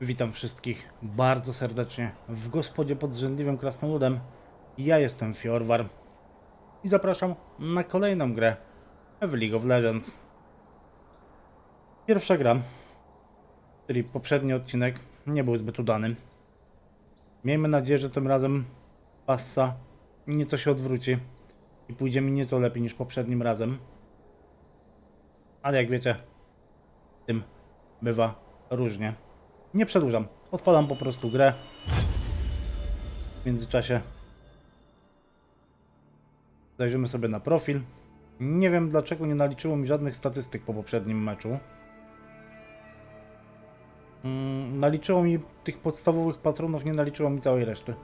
Witam wszystkich bardzo serdecznie w gospodzie pod Zrzędliwym Krasnoludem. Ja jestem Fiorwar i zapraszam na kolejną grę w League of Legends. Pierwsza gra, czyli poprzedni odcinek, nie był zbyt udany. Miejmy nadzieję, że tym razem passa nieco się odwróci i pójdzie mi nieco lepiej niż poprzednim razem. Ale jak wiecie, tym bywa różnie. Nie przedłużam. Odpalam po prostu grę. W międzyczasie zajrzymy sobie na profil. Nie wiem dlaczego nie naliczyło mi żadnych statystyk po poprzednim meczu. Mm, naliczyło mi tych podstawowych patronów, nie naliczyło mi całej reszty.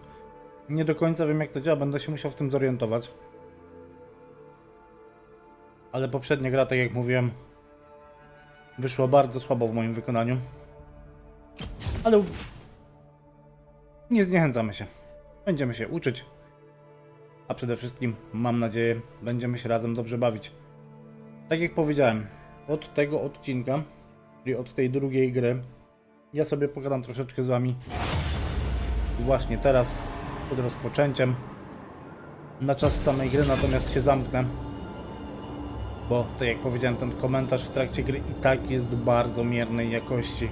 Nie do końca wiem jak to działa, będę się musiał w tym zorientować. Ale poprzednia gra, tak jak mówiłem, wyszła bardzo słabo w moim wykonaniu. Ale nie zniechęcamy się. Będziemy się uczyć. A przede wszystkim, mam nadzieję, będziemy się razem dobrze bawić. Tak jak powiedziałem, od tego odcinka, czyli od tej drugiej gry, ja sobie pogadam troszeczkę z wami właśnie teraz, przed rozpoczęciem. Na czas samej gry natomiast się zamknę. Bo, tak jak powiedziałem, ten komentarz w trakcie gry i tak jest bardzo miernej jakości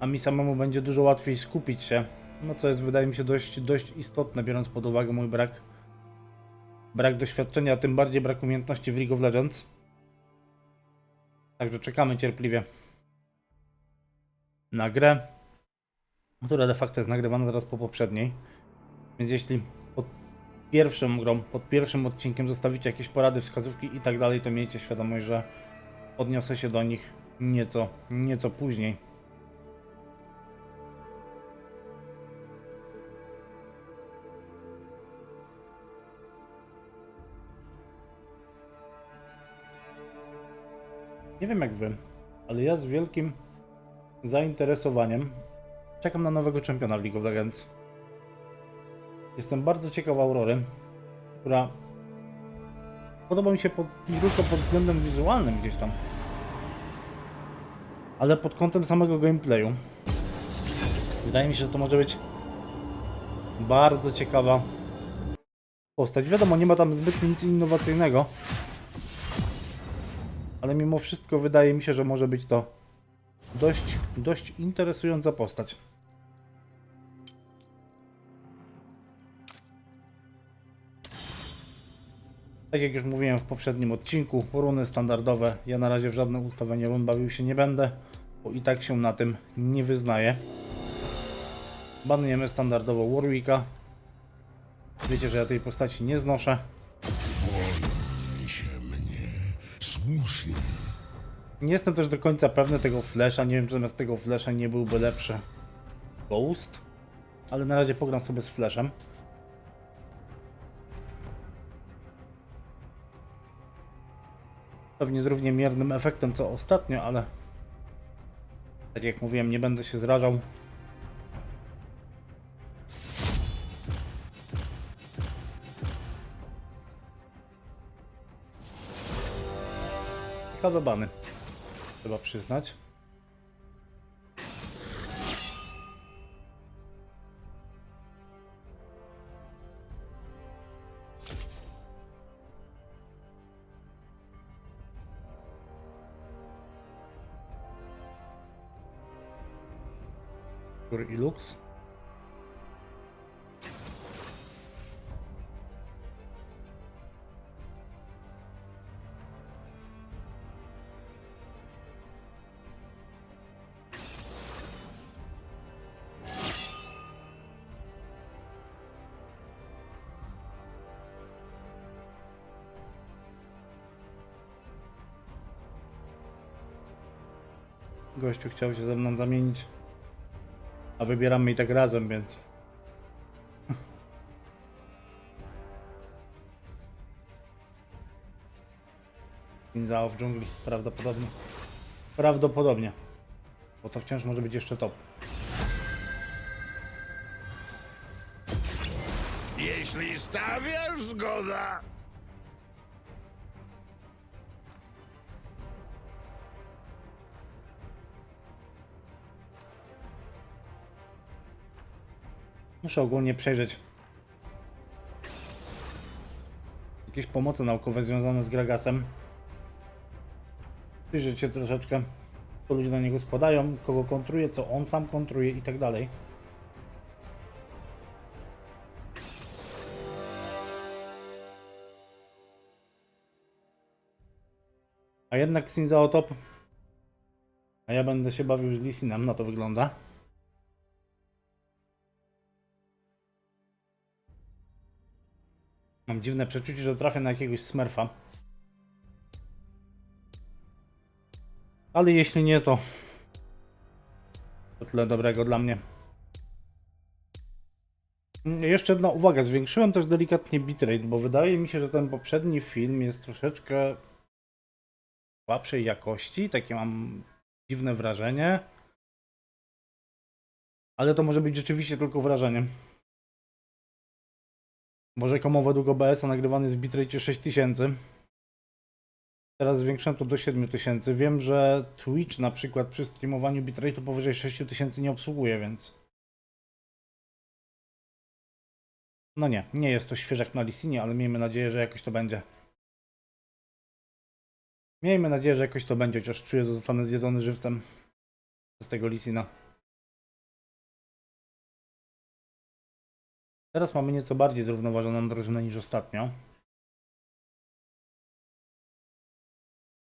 a mi samemu będzie dużo łatwiej skupić się. No co jest wydaje mi się dość, dość istotne, biorąc pod uwagę mój brak brak doświadczenia, a tym bardziej brak umiejętności w League of Legends. Także czekamy cierpliwie na grę, która de facto jest nagrywana zaraz po poprzedniej. Więc jeśli pod pierwszą grą, pod pierwszym odcinkiem zostawicie jakieś porady, wskazówki i tak dalej, to miejcie świadomość, że odniosę się do nich nieco, nieco później. Nie wiem jak wy, ale ja z wielkim zainteresowaniem czekam na nowego czempiona w League of Legends. Jestem bardzo ciekaw Aurory, która podoba mi się pod, tylko pod względem wizualnym gdzieś tam, ale pod kątem samego gameplayu. Wydaje mi się, że to może być bardzo ciekawa postać. Wiadomo, nie ma tam zbyt nic innowacyjnego, ale mimo wszystko wydaje mi się, że może być to dość, dość interesująca postać. Tak jak już mówiłem w poprzednim odcinku, runy standardowe. Ja na razie w żadne ustawienie run bawił się nie będę, bo i tak się na tym nie wyznaję. Banujemy standardowo Warwicka. Wiecie, że ja tej postaci nie znoszę. Nie jestem też do końca pewny tego Flasha. Nie wiem, czy zamiast tego Flasha nie byłby lepszy Ghost. Ale na razie pogram sobie z Flashem. Pewnie z równie miernym efektem co ostatnio, ale tak jak mówiłem, nie będę się zrażał. Ciekawe bany trzeba przyznać. Tur i Lux. Gościu chciał się ze mną zamienić. A wybieramy i tak razem, więc. Ninjao w dżungli, prawdopodobnie. Prawdopodobnie. Bo to wciąż może być jeszcze top. Jeśli stawiasz zgoda, Muszę ogólnie przejrzeć jakieś pomoce naukowe związane z Gragasem. Przyjrzeć się troszeczkę, co ludzie na niego składają, kogo kontruje, co on sam kontruje i tak dalej. A jednak Sinzao top. A ja będę się bawił z Lisinem, na to wygląda. Mam dziwne przeczucie, że trafię na jakiegoś smurfa. Ale jeśli nie, to... To tyle dobrego dla mnie. Mm, Jeszcze jedna uwaga, zwiększyłem też delikatnie bitrate, bo wydaje mi się, że ten poprzedni film jest troszeczkę słabszej jakości, takie mam dziwne wrażenie. Ale to może być rzeczywiście tylko wrażenie. Bo rzekomo według OBS-a nagrywany jest w bitrate 6000. Teraz zwiększyłem to do 7000. Wiem, że Twitch na przykład przy streamowaniu bitrate'u powyżej 6000 nie obsługuje, więc... No nie, nie jest to świeżak na Lisinie, ale miejmy nadzieję, że jakoś to będzie. Miejmy nadzieję, że jakoś to będzie, chociaż czuję, że zostanę zjedzony żywcem z tego Lisina. Teraz mamy nieco bardziej zrównoważoną drużynę niż ostatnio.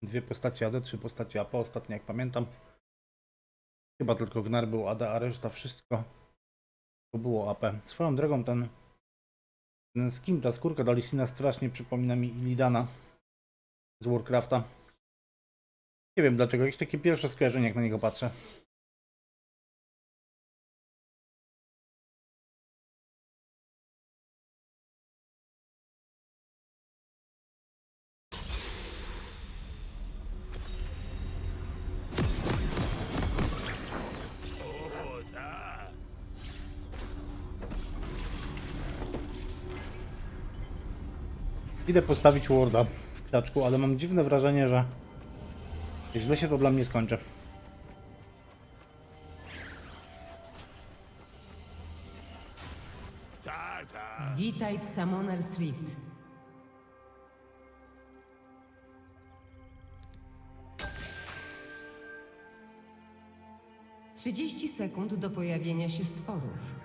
Dwie postacie AD, trzy postacie AP, ostatnio jak pamiętam. Chyba tylko Gnar był AD, a reszta wszystko to było AP. Swoją drogą ten, ten skin, ta skórka do Lisina strasznie przypomina mi Illidana z Warcrafta. Nie wiem dlaczego, jakieś takie pierwsze skojarzenie jak na niego patrzę. Idę postawić Warda w krzaczku, ale mam dziwne wrażenie, że źle się to dla mnie skończy. Witaj w Summoner's Rift. Trzydzieści sekund do pojawienia się stworów.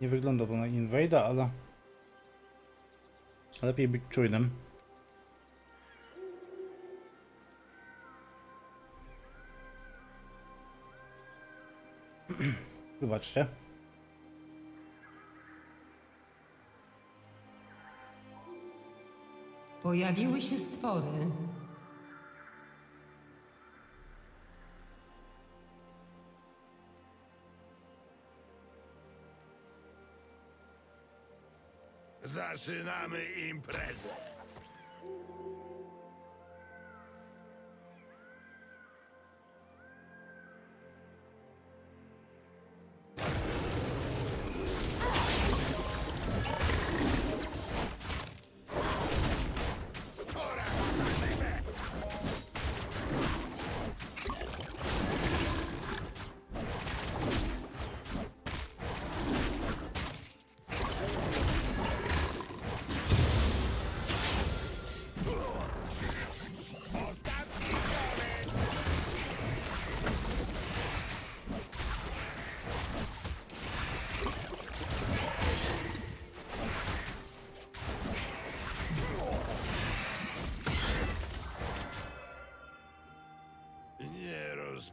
Nie wygląda to na Invade'a, ale lepiej być czujnym. Wybaczcie. Pojawiły się stwory. Zaczynamy imprezę.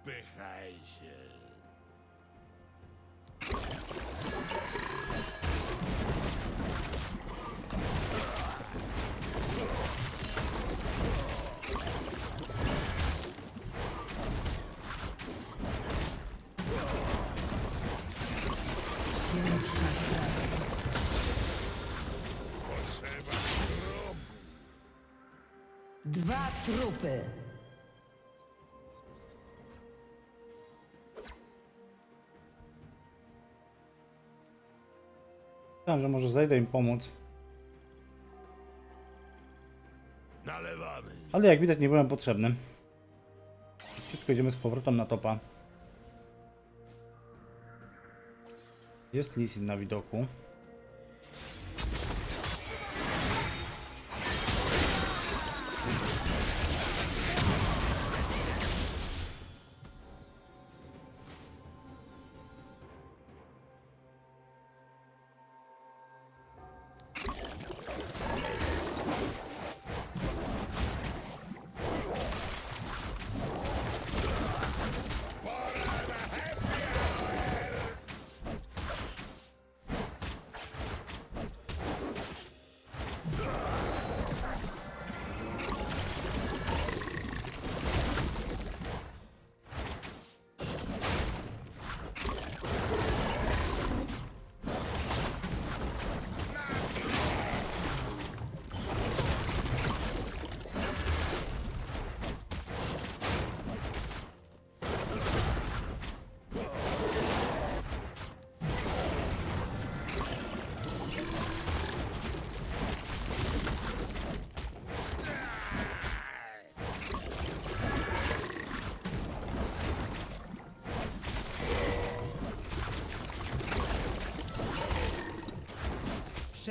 Nie rozpychaj się. Pierwsza krew. Potrzeba grobu. Dwa trupy. Myślałem, że może zejdę im pomóc. Nalewamy. Ale jak widać nie byłem potrzebny. wszystko idziemy z powrotem na topa. Jest Lisin na widoku.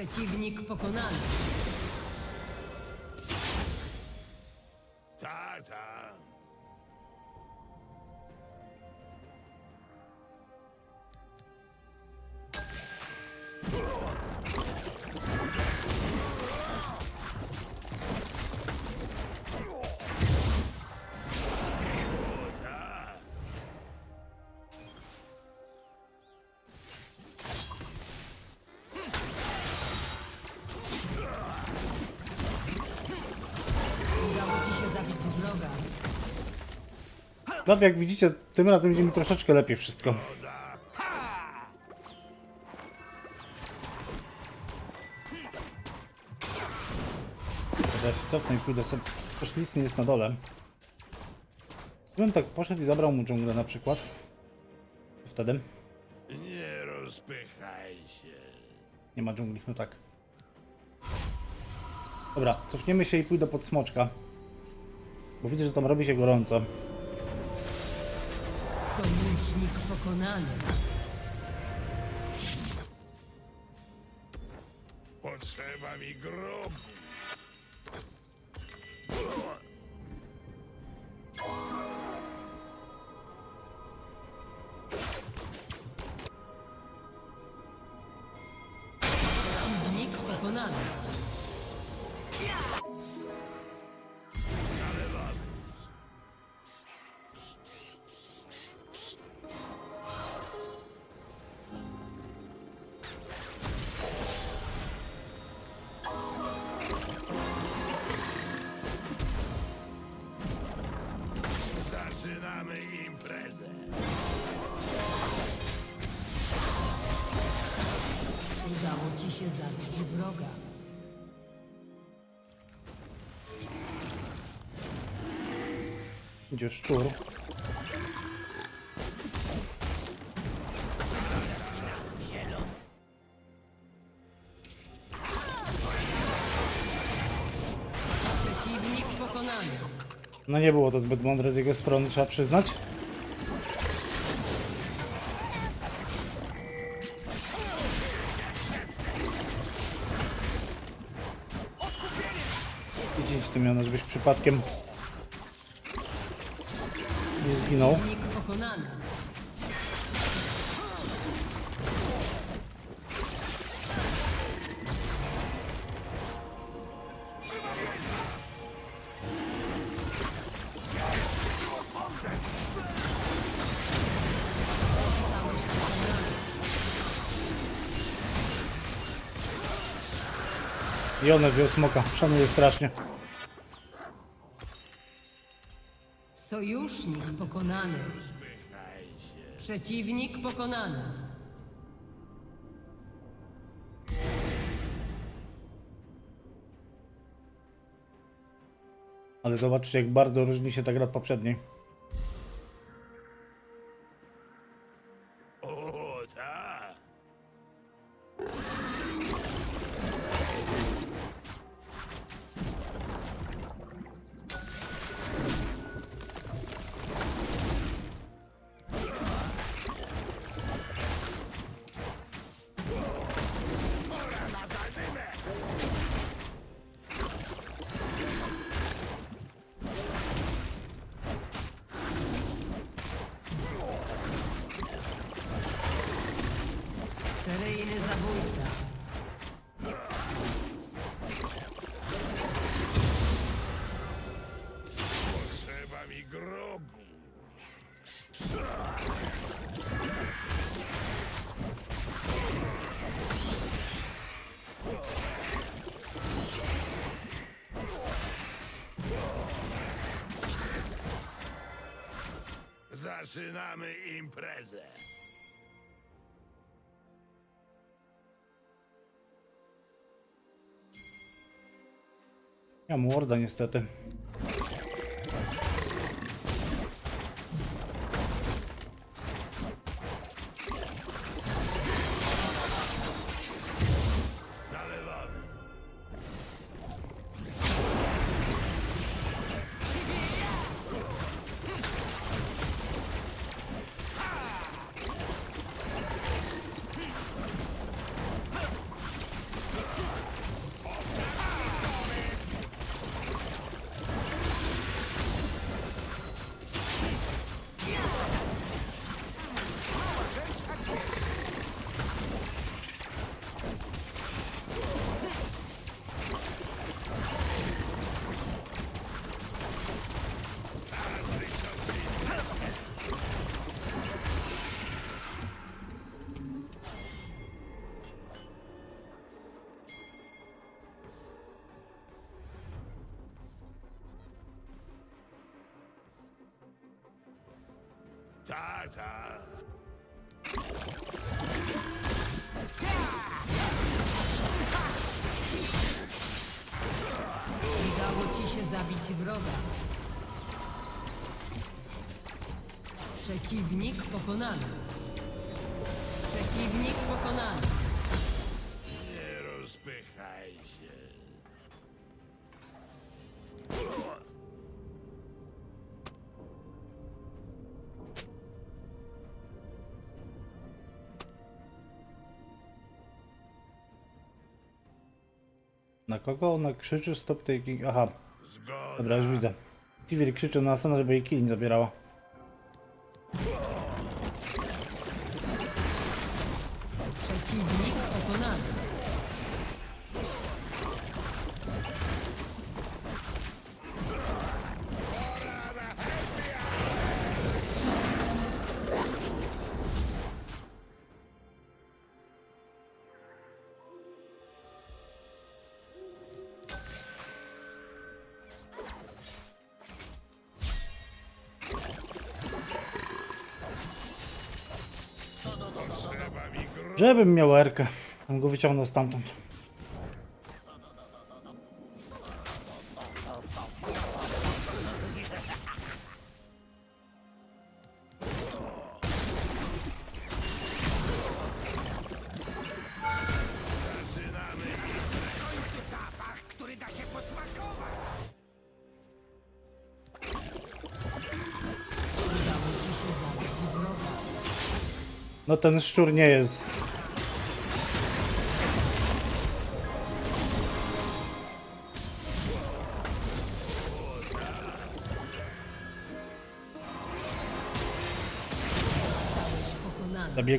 Przeciwnik pokonany. No, jak widzicie, tym razem idzie mi troszeczkę lepiej wszystko. Się cofnę i pójdę sobie. Też nic nie jest na dole. Gdybym tak poszedł i zabrał mu dżunglę na przykład. Wtedy Nie rozpychaj się. nie ma dżungli, no tak. Dobra, cofniemy się i pójdę pod smoczka. Bo widzę, że tam robi się gorąco. Pokonany. Potrzeba mi grobu. Się zabić wroga. Idzie szczur. No nie było to zbyt mądre z jego strony, trzeba przyznać. Widzieć ty miano, żebyś przypadkiem nie zginął. I one wziął smoka, szanuję strasznie. Sojusznik pokonany. Przeciwnik pokonany. Ale zobaczcie jak bardzo różni się ta gra od poprzedniej. Zaczynamy imprezę. Ja morda niestety. Tata. Udało ci się zabić wroga. Przeciwnik pokonany. Przeciwnik pokonany. Kogo ona krzyczy? Stop taking... Aha, dobra, już widzę. Tivir krzyczy na Asana, żeby jej kill nie zabierała. Przeciwnik Żebym miał erkę. Bym go wyciągnął stamtąd. No ten szczur nie jest.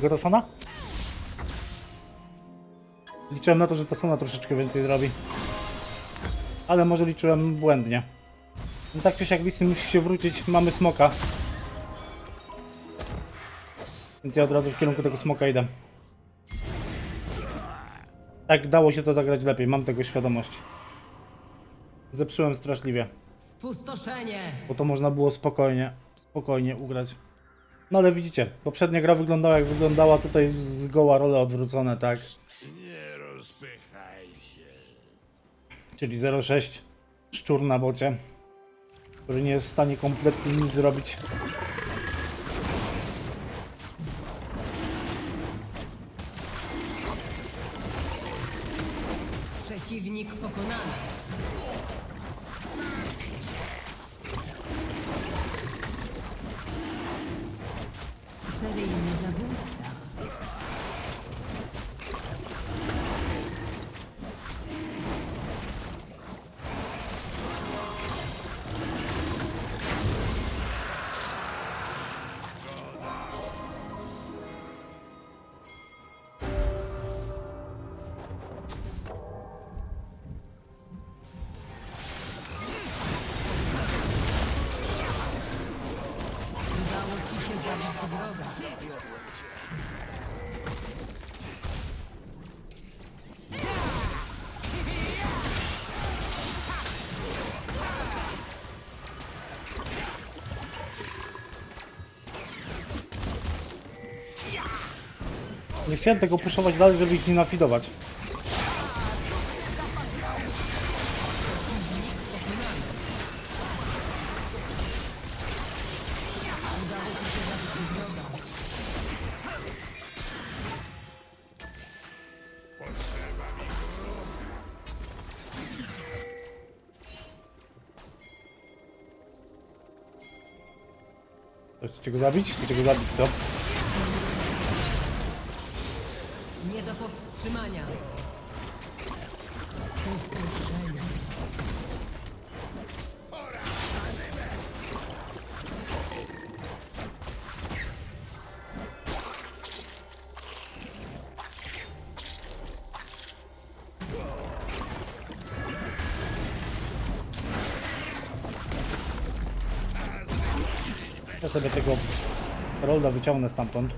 Pokonany. Zabiję go Tasona? Liczyłem na to, że Tasona troszeczkę więcej zrobi. Ale może liczyłem błędnie. No tak czy siak Lisy musi się wrócić, mamy smoka. Więc ja od razu w kierunku tego smoka idę. Tak, dało się to zagrać lepiej, mam tego świadomość. Zepsułem straszliwie, Spustoszenie. bo to można było spokojnie, spokojnie ugrać. No ale widzicie, poprzednia gra wyglądała jak wyglądała, tutaj zgoła role odwrócone, tak? Nie rozpychaj się. Czyli 0,6 szczur na bocie, który nie jest w stanie kompletnie nic zrobić. Przeciwnik pokonany. Chciałem tego puszować dalej, żeby ich nie nafidować. Chcecie go zabić? Chcecie go zabić, co? Ja sobie tego rolda wyciągnę stamtąd.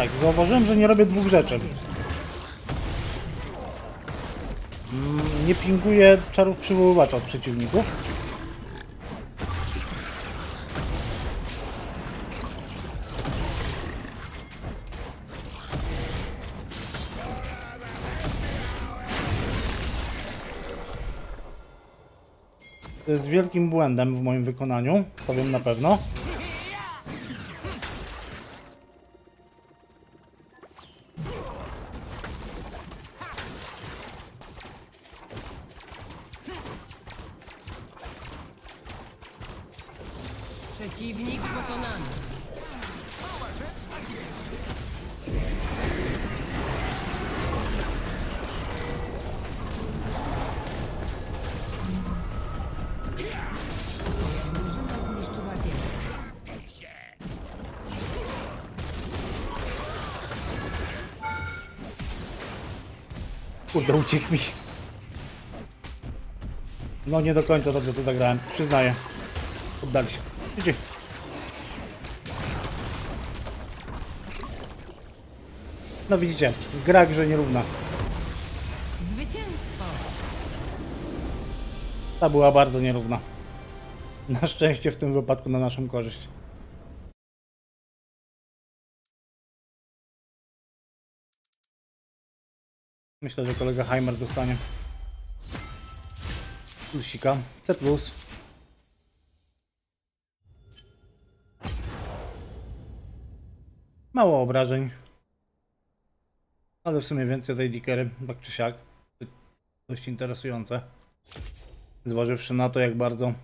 Tak, zauważyłem, że nie robię dwóch rzeczy. Mm, Nie pinguję czarów przywoływacza od przeciwników. To jest wielkim błędem w moim wykonaniu, to wiem na pewno. Kurde, uciekł mi. No nie do końca dobrze to zagrałem, przyznaję. Oddali się. Idzie. No widzicie, gra grze nierówna. Zwycięstwo. Ta była bardzo nierówna. Na szczęście w tym wypadku na naszą korzyść. Myślę, że kolega Heimer dostanie plusika. C+. Mało obrażeń. Ale w sumie więcej tej dikery, tak czy siak. Dość interesujące. Zważywszy na to, jak bardzo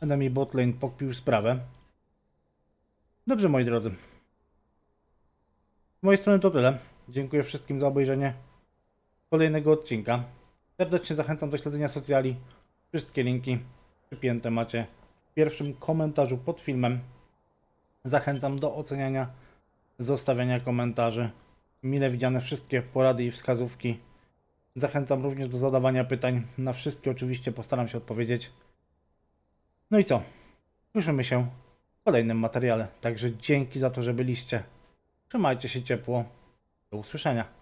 enemy botlane pokpił sprawę. Dobrze, moi drodzy. Z mojej strony to tyle. Dziękuję wszystkim za obejrzenie kolejnego odcinka. Serdecznie zachęcam do śledzenia socjali. Wszystkie linki przypięte macie w pierwszym komentarzu pod filmem. Zachęcam do oceniania, zostawiania komentarzy. Mile widziane wszystkie porady i wskazówki. Zachęcam również do zadawania pytań. Na wszystkie oczywiście postaram się odpowiedzieć. No i co? Słyszymy się w kolejnym materiale. Także dzięki za to, że byliście. Trzymajcie się ciepło. Do usłyszenia.